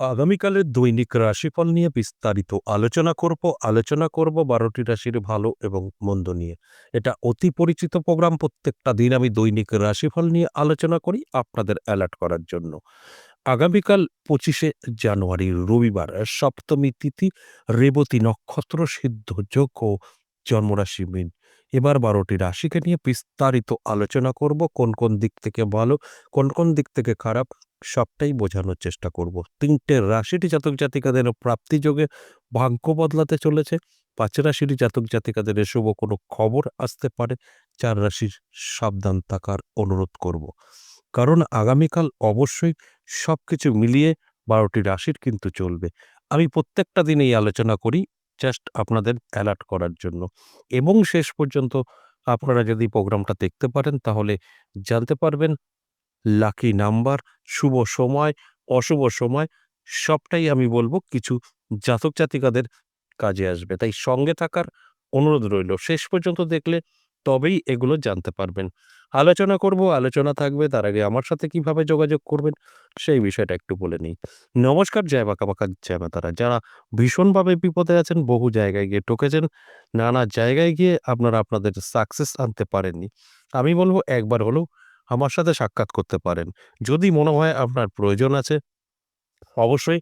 আগামীকালের দৈনিক রাশিফল নিয়ে বিস্তারিত আলোচনা করব। আলোচনা করব বারোটি রাশির ভালো এবং মন্দ নিয়ে। এটা অতি পরিচিত প্রোগ্রাম। প্রত্যেকটা দিন আমি দৈনিক রাশিফল নিয়ে আলোচনা করি আপনাদের অ্যালার্ট করার জন্য। আগামীকাল পঁচিশে জানুয়ারি, রবিবার, সপ্তমী তিথি, রেবতী নক্ষত্র, সিদ্ধ যোগ ও জন্মরাশি, মিন এবার বারোটি রাশিকে নিয়ে বিস্তারিত আলোচনা করব। কোন কোন দিক থেকে ভালো, কোন কোন দিক থেকে খারাপ, সবটাই বোঝানোর চেষ্টা করব। তিনটে রাশিটি জাতক জাতিকাদের প্রাপ্তি যোগে ভাগ্য বদলাতে চলেছে। পাঁচ রাশির জাতক জাতিকাদের শুভ কোনো খবর আসতে পারে, চার রাশির সাবধান থাকার অনুরোধ করব। কারণ আগামীকাল অবশ্যই সব কিছু মিলিয়ে বারোটি রাশির কিন্তু চলবে। আমি প্রত্যেকটা দিন এই আলোচনা করি জাস্ট আপনাদের অ্যালার্ট করার জন্য। এবং শেষ পর্যন্ত আপনারা যদি প্রোগ্রামটা দেখতে পারেন, তাহলে জানতে পারবেন লাকি নাম্বার শুভ সময়, অশুভ সময়, সবটাই আমি বলব কিছু জাতক জাতিকাদের কাজে আসবে। তাই সঙ্গে থাকার অনুরোধ রইল। শেষ পর্যন্ত দেখলে তবেই এগুলো জানতে পারবেন। আলোচনা করব, আলোচনা থাকবে, তার আগে আমার সাথে কীভাবে যোগাযোগ করবেন, সেই বিষয়টা একটু বলে নিই। নমস্কার, জয় বাঁকা বাঁকা, জয় মাতারা যারা ভীষণভাবে বিপদে আছেন, বহু জায়গায় গিয়ে ঠকেছেন, নানা জায়গায় গিয়ে আপনারা আপনাদের সাকসেস আনতে পারেননি। আমি বলব একবার হলেও আমার সাথে সাক্ষাৎ করতে পারেন। যদি মনে হয় আপনার প্রয়োজন আছে, অবশ্যই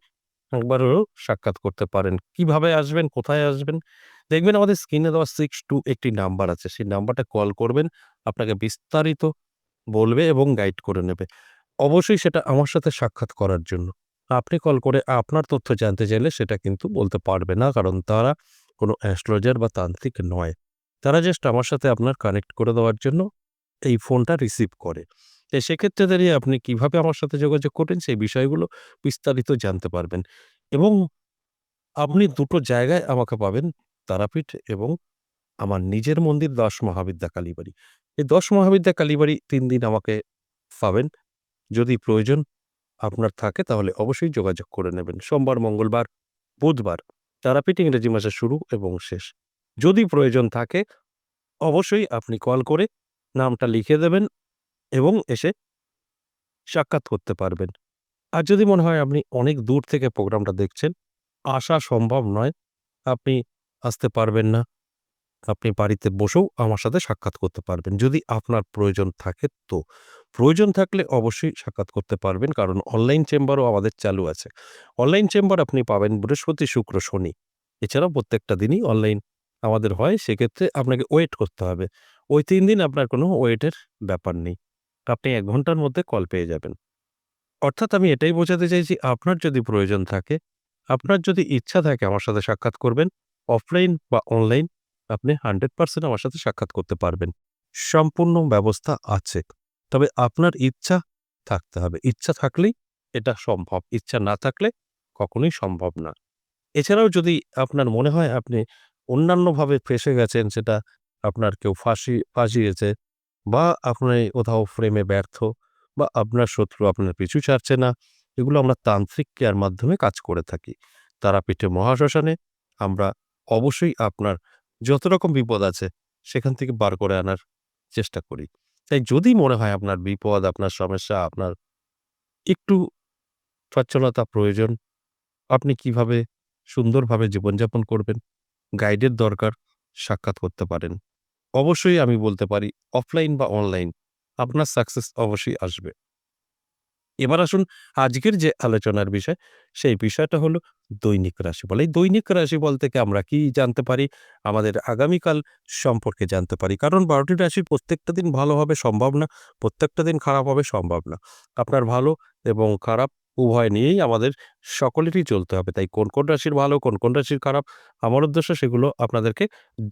একবার হলেও সাক্ষাৎ করতে পারেন। কীভাবে আসবেন, কোথায় আসবেন দেখবেন আমাদের স্ক্রিনে দেওয়া সিক্স টু একটি নাম্বার আছে। সেই নাম্বারটা কল করবেন, আপনাকে বিস্তারিত বলবে এবং গাইড করে নেবে। অবশ্যই সেটা আমার সাথে সাক্ষাৎ করার জন্য। আপনি কল করে আপনার তথ্য জানতে চাইলে সেটা কিন্তু বলতে পারবে না, কারণ তারা কোনো অ্যাস্ট্রোলজার বা তান্ত্রিক নয়। তারা জাস্ট আমার সাথে আপনার কানেক্ট করে দেওয়ার জন্য এই ফোনটা রিসিভ করে। তো সেক্ষেত্রে দাঁড়িয়ে আপনি কীভাবে আমার সাথে যোগাযোগ করবেন, সেই বিষয়গুলো বিস্তারিত জানতে পারবেন। এবং আপনি দুটো জায়গায় আমাকে পাবেন। তারাপীঠ এবং আমার নিজের মন্দির দশ মহাবিদ্যা কালীবাড়ি। এই দশ মহাবিদ্যা কালীবাড়ি তিন দিন আমাকে পাবেন। যদি প্রয়োজন আপনার থাকে তাহলে অবশ্যই যোগাযোগ করে নেবেন। সোমবার, মঙ্গলবার, বুধবার তারাপীঠ ইংরেজি মাসে শুরু এবং শেষ। যদি প্রয়োজন থাকে অবশ্যই আপনি কল করে নামটা লিখে দেবেন এবং এসে সাক্ষাৎ করতে পারবেন। আর যদি মনে হয় আপনি অনেক দূর থেকে প্রোগ্রামটা দেখছেন, আসা সম্ভব নয়। আপনি আসতে পারবেন না। আপনি বাড়িতে বসেও আমার সাথে সাক্ষাৎ করতে পারবেন। যদি আপনার প্রয়োজন থাকে তো। প্রয়োজন থাকলে অবশ্যই সাক্ষাৎ করতে পারবেন, কারণ অনলাইন চেম্বারও আমাদের চালু আছে। অনলাইন চেম্বার আপনি পাবেন বৃহস্পতি, শুক্র, শনি। এছাড়াও প্রত্যেকটা দিনই অনলাইন আমাদের হয়। সেক্ষেত্রে আপনাকে ওয়েট করতে হবে। ওই তিন দিন আপনার কোনো ওয়েটের ব্যাপার নেই। আপনি এক ঘণ্টার মধ্যে কল পেয়ে যাবেন। অর্থাৎ আমি এটাই বোঝাতে চাইছি, আপনার যদি প্রয়োজন থাকে, আপনার যদি ইচ্ছা থাকে আমার সাথে সাক্ষাৎ করবেন অফলাইন বা অনলাইন আপনি হান্ড্রেড পার্সেন্ট আমার সাথে সাক্ষাৎ করতে পারবেন। সম্পূর্ণ ব্যবস্থা আছে। তবে আপনার ইচ্ছা থাকতে হবে। ইচ্ছা থাকলেই এটা সম্ভব। ইচ্ছা না থাকলে কখনোই সম্ভব না। এছাড়াও যদি আপনার মনে হয় আপনি অন্যান্যভাবে ফেসে গেছেন, সেটা আপনার কেউ ফাঁসি, ফাঁসিয়েছে বা আপনি কোথাও ফ্রেমে ব্যর্থ বা আপনার শত্রু আপনার পিছু ছাড়ছে না, এগুলো আমরা তান্ত্রিক কেয়ার মাধ্যমে কাজ করে থাকি। তারাপীঠে মহাশ্মশানে আমরা অবশ্যই আপনার যত রকম বিপদ আছে, সেখান থেকে বার করে আনার চেষ্টা করি। তাই যদি মনে হয় আপনার বিপদ, আপনার সমস্যা, আপনার একটু সচ্ছলতা প্রয়োজন, আপনি কীভাবে সুন্দরভাবে জীবনযাপন করবেন, গাইডের দরকার, সাক্ষাৎ করতে পারেন। অবশ্যই আমি বলতে পারি, অফলাইন বা অনলাইন, আপনার সাকসেস অবশ্যই আসবে। এবার আসুন আজকের যে আলোচনার বিষয়, সেই বিষয়টা হলো দৈনিক রাশিফল এই দৈনিক রাশিফল থেকে আমরা কি জানতে পারি? আমাদের আগামীকাল সম্পর্কে জানতে পারি। কারণ বারোটি রাশির প্রত্যেকটা দিন ভালো হবে সম্ভব না, প্রত্যেকটা দিন খারাপ হবে সম্ভব না। আপনার ভালো এবং খারাপ উভয় নিয়েই আমাদের সকলেরই চলতে হবে। তাই কোন কোন রাশির ভালো, কোন কোন রাশির খারাপ, আমার উদ্দেশ্য সেগুলো আপনাদেরকে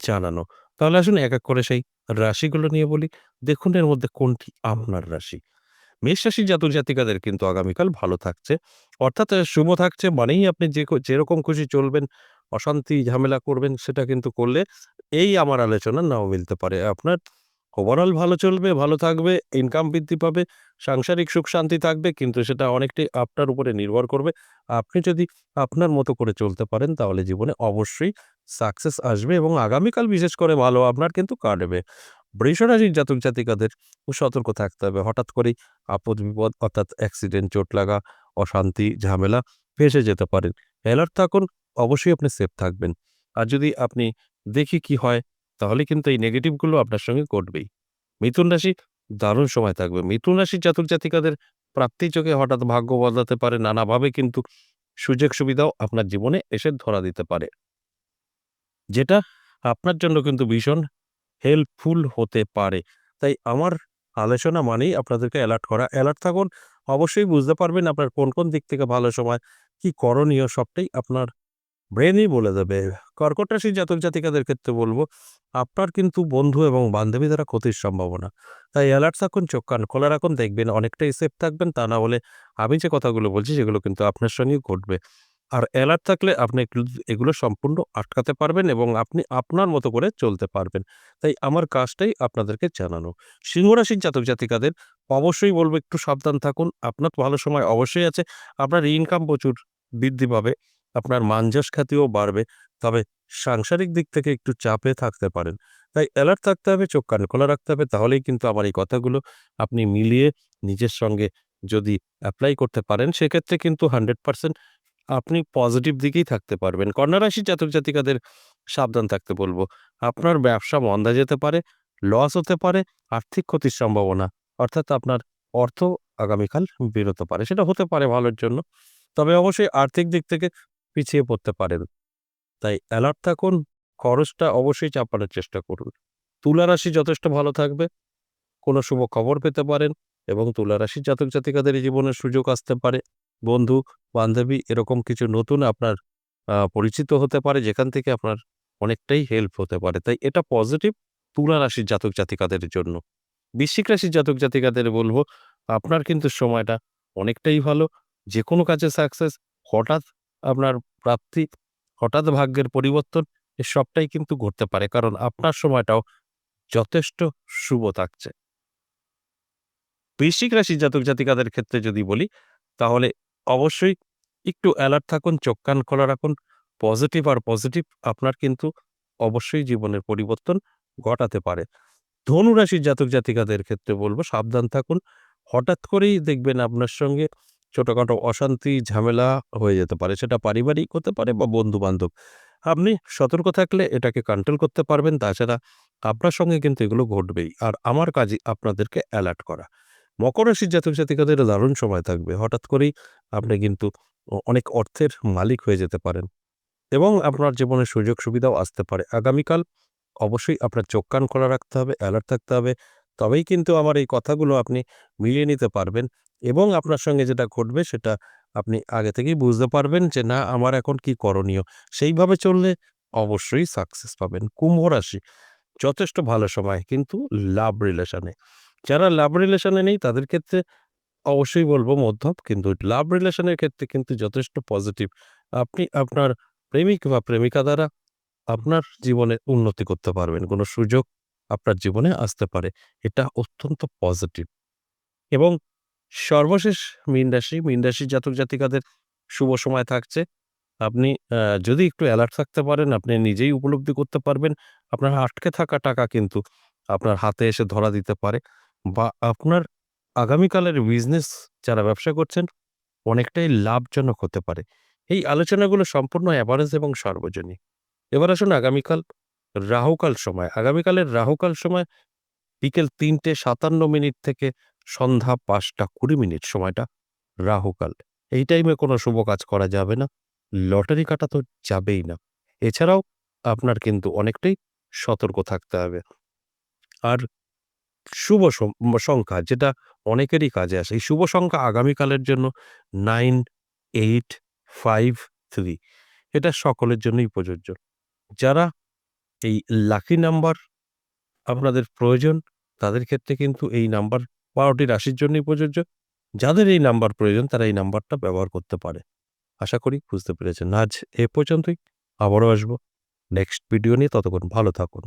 জানানো। তাহলে আসুন এক এক করে সেই রাশিগুলো নিয়ে বলি। দেখুন এর মধ্যে কোনটি আপনার রাশি? মেষ রাশির জাতক জাতিকাদের কিন্তু আগামীকাল ভালো থাকছে। অর্থাৎ শুভ থাকছে মানেই আপনি যে যেরকম খুশি চলবেন, অশান্তি, ঝামেলা করবেন, সেটা কিন্তু করলে এই আমার আলোচনা নাও মিলতে পারে। আপনার ওভারঅল ভালো চলবে, ভালো থাকবে ইনকাম বৃদ্ধি পাবে, সাংসারিক সুখ শান্তি থাকবে, কিন্তু সেটা অনেকটাই আপনার উপরে নির্ভর করবে। আপনি যদি আপনার মতো করে চলতে পারেন, তাহলে জীবনে অবশ্যই সাকসেস আসবে এবং আগামীকাল বিশেষ করে ভালো আপনার কিন্তু কাটবে। বৃষরাশির জাতক জাতিকাদের সতর্ক থাকতে হবে। হঠাৎ করেই আপদ বিপদ অর্থাৎ অ্যাক্সিডেন্ট চোট লাগা, অশান্তি, ঝামেলা ফেঁসে যেতে পারেন অ্যালার্ট থাকুন, অবশ্যই আপনি সেফ থাকবেন। আর যদি আপনি দেখি কি হয়, তাহলে কিন্তু এই নেগেটিভগুলো আপনার সঙ্গে ঘটবেই। মিথুন রাশি দারুণ সময় থাকবে। মিথুন রাশির জাতক জাতিকাদের প্রাপ্তি চোখে হঠাৎ ভাগ্য বদলাতে পারে। নানাভাবে কিন্তু সুযোগ সুবিধাও আপনার জীবনে এসে ধরা দিতে পারে। যেটা আপনার জন্য কিন্তু ভীষণ হেল্পফুল হতে পারে। তাই আমার আলোচনা মানেই আপনাদেরকে অ্যালার্ট করা। অ্যালার্ট থাকুন, অবশ্যই বুঝতে পারবেন আপনার কোন কোন দিক থেকে ভালো সময়, কি করণীয় সবটাই আপনার ব্রেনই বলে দেবে। কর্কট রাশির জাতক জাতিকাদের ক্ষেত্রে বলব, আপনার কিন্তু বন্ধু এবং বান্ধবী দ্বারা ক্ষতির সম্ভাবনা। তাই অ্যালার্ট থাকুন, চোখ, কান খোলা রাখুন, দেখবেন অনেকটাই সেফ থাকবেন। তা না হলে আমি যে কথাগুলো বলছি সেগুলো কিন্তু আপনার সঙ্গেই ঘটবে। আর অ্যালার্ট থাকলে আপনি এগুলো- সম্পূর্ণ আটকাতে পারবেন এবং আপনি আপনার মতো করে চলতে পারবেন। তাই আমার কাজটাই আপনাদেরকে জানানো। সিংহরাশির জাতক জাতিকাদের অবশ্যই বলব একটু সাবধান থাকুন। আপনার ভালো সময় অবশ্যই আছে। আপনার ইনকাম প্রচুর বৃদ্ধি পাবে, আপনার মানজাস খ্যাতিও বাড়বে। তবে সাংসারিক দিক থেকে একটু চাপে থাকতে পারেন। তাই অ্যালার্ট থাকতে হবে, চোখ কান খোলা রাখতে হবে। তাহলেই কিন্তু আমার এই কথাগুলো আপনি মিলিয়ে নিজের সঙ্গে যদি অ্যাপ্লাই করতে পারেন, সেক্ষেত্রে কিন্তু হান্ড্রেড পার্সেন্ট আপনি পজিটিভ দিকেই থাকতে পারবেন। কন্যা রাশির জাতক জাতিকাদের সাবধান থাকতে বলব। আপনার ব্যবসা মন্দা যেতে পারে লস হতে পারে, আর্থিক ক্ষতির সম্ভাবনা, অর্থাৎ আপনার অর্থ আগামীকাল বেরোতে পারে। সেটা হতে পারে ভালোর জন্য, তবে অবশ্যই আর্থিক দিক থেকে পিছিয়ে পড়তে পারেন। তাই অ্যালার্ট থাকুন, খরচটা অবশ্যই চাপানোর চেষ্টা করুন। তুলা রাশি যথেষ্ট ভালো থাকবে, কোনো শুভ খবর পেতে পারেন এবং তুলা রাশির জাতক জাতিকাদের জীবনের সুযোগ আসতে পারে। বন্ধু, বান্ধবী এরকম কিছু নতুন আপনার পরিচিত হতে পারে যেখান থেকে আপনার অনেকটাই হেল্প হতে পারে। তাই এটা পজিটিভ তুলা রাশির জাতক জাতিকাদের জন্য। বৃশ্চিক রাশির জাতক জাতিকাদের বলব, আপনার কিন্তু সময়টা অনেকটাই ভালো। যে কোনো কাজে সাকসেস হঠাৎ আপনার প্রাপ্তি, হঠাৎ ভাগ্যের পরিবর্তন, এ সবটাই কিন্তু ঘটতে পারে। কারণ আপনার সময়টাও যথেষ্ট শুভ থাকছে। বৃশ্চিক রাশির জাতক জাতিকাদের ক্ষেত্রে যদি বলি, তাহলে অবশ্যই একটু অ্যালার্ট থাকুন, চোখ কান খোলা রাখুন পজিটিভ আর পজিটিভ আপনার কিন্তু অবশ্যই জীবনের পরিবর্তন ঘটাতে পারে। ধনু রাশির জাতক জাতিকাদের ক্ষেত্রে বলব, সাবধান থাকুন। হঠাৎ করেই দেখবেন আপনার সঙ্গে ছোটখাটো অশান্তি, ঝামেলা হয়ে যেতে পারে। সেটা পারিবারিক হতে পারে বা বন্ধু বান্ধব আপনি সতর্ক থাকলে এটাকে কন্ট্রোল করতে পারবেন। তাছাড়া আপনার সঙ্গে কিন্তু এগুলো ঘটবেই। আর আমার কাজই আপনাদেরকে অ্যালার্ট করা। মকর রাশির জাতক জাতিকাদের দারুণ সময় থাকবে। হঠাৎ করেই আপনি কিন্তু অনেক অর্থের মালিক হয়ে যেতে পারেন এবং আপনার জীবনে সুযোগ সুবিধাও আসতে পারে। আগামীকাল অবশ্যই আপনার চোখ কান খোলা রাখতে হবে অ্যালার্ট থাকতে হবে। তবেই কিন্তু আমার এই কথাগুলো আপনি মিলিয়ে নিতে পারবেন এবং আপনার সঙ্গে যেটা ঘটবে সেটা আপনি আগে থেকেই বুঝতে পারবেন যে, না, আমার এখন কি করণীয়? সেইভাবে চললে অবশ্যই সাকসেস পাবেন। কুম্ভ রাশি যথেষ্ট ভালো সময়, কিন্তু লাভ রিলেশনে যারা লাভ রিলেশনে নেই, তাদের ক্ষেত্রে অবশ্যই বলব মধ্যম। কিন্তু লাভ রিলেশনের ক্ষেত্রে কিন্তু যথেষ্ট পজিটিভ আপনি আপনার প্রেমিক বা প্রেমিকা দ্বারা আপনার জীবনে উন্নতি করতে পারবেন। কোনো সুযোগ আপনার জীবনে আসতে পারে। এটা অত্যন্ত পজিটিভ এবং সর্বশেষ মীন রাশি, মীন রাশির জাতক জাতিকাদের শুভ সময় থাকছে। আপনি যদি একটু অ্যালার্ট থাকতে পারেন, আপনি নিজেই উপলব্ধি করতে পারবেন। আপনার আটকে থাকা টাকা কিন্তু আপনার হাতে এসে ধরা দিতে পারে। বা আপনার আগামীকালের বিজনেস যারা ব্যবসা করছেন, অনেকটাই লাভজনক হতে পারে। এই আলোচনাগুলো সম্পূর্ণ অ্যাভারেজ এবং সর্বজনীন। এবার আসুন আগামীকাল, রাহুকাল সময়। আগামীকালের রাহুকাল সময় বিকেল তিনটে সাতান্ন মিনিট থেকে সন্ধ্যা পাঁচটা কুড়ি মিনিট সময়টা রাহুকাল। এই টাইমে কোনো শুভ কাজ করা যাবে না, লটারি কাটা তো যাবেই না। এছাড়াও আপনার কিন্তু অনেকটাই সতর্ক থাকতে হবে। আর শুভ সংখ্যা, যেটা অনেকেরই কাজে আসে। এই শুভ সংখ্যা আগামীকালের জন্য নাইন, এইট, ফাইভ, থ্রি, এটা সকলের জন্যই প্রযোজ্য। যারা এই লাকি নাম্বার আপনাদের প্রয়োজন, তাদের ক্ষেত্রে কিন্তু এই নাম্বার বারোটি রাশির জন্যই প্রযোজ্য। যাদের এই নাম্বার প্রয়োজন, তারা এই নাম্বারটা ব্যবহার করতে পারে। আশা করি বুঝতে পেরেছেন। আজ এ পর্যন্তই। আবারও আসব। নেক্সট ভিডিও নিয়ে ততক্ষণ ভালো থাকুন।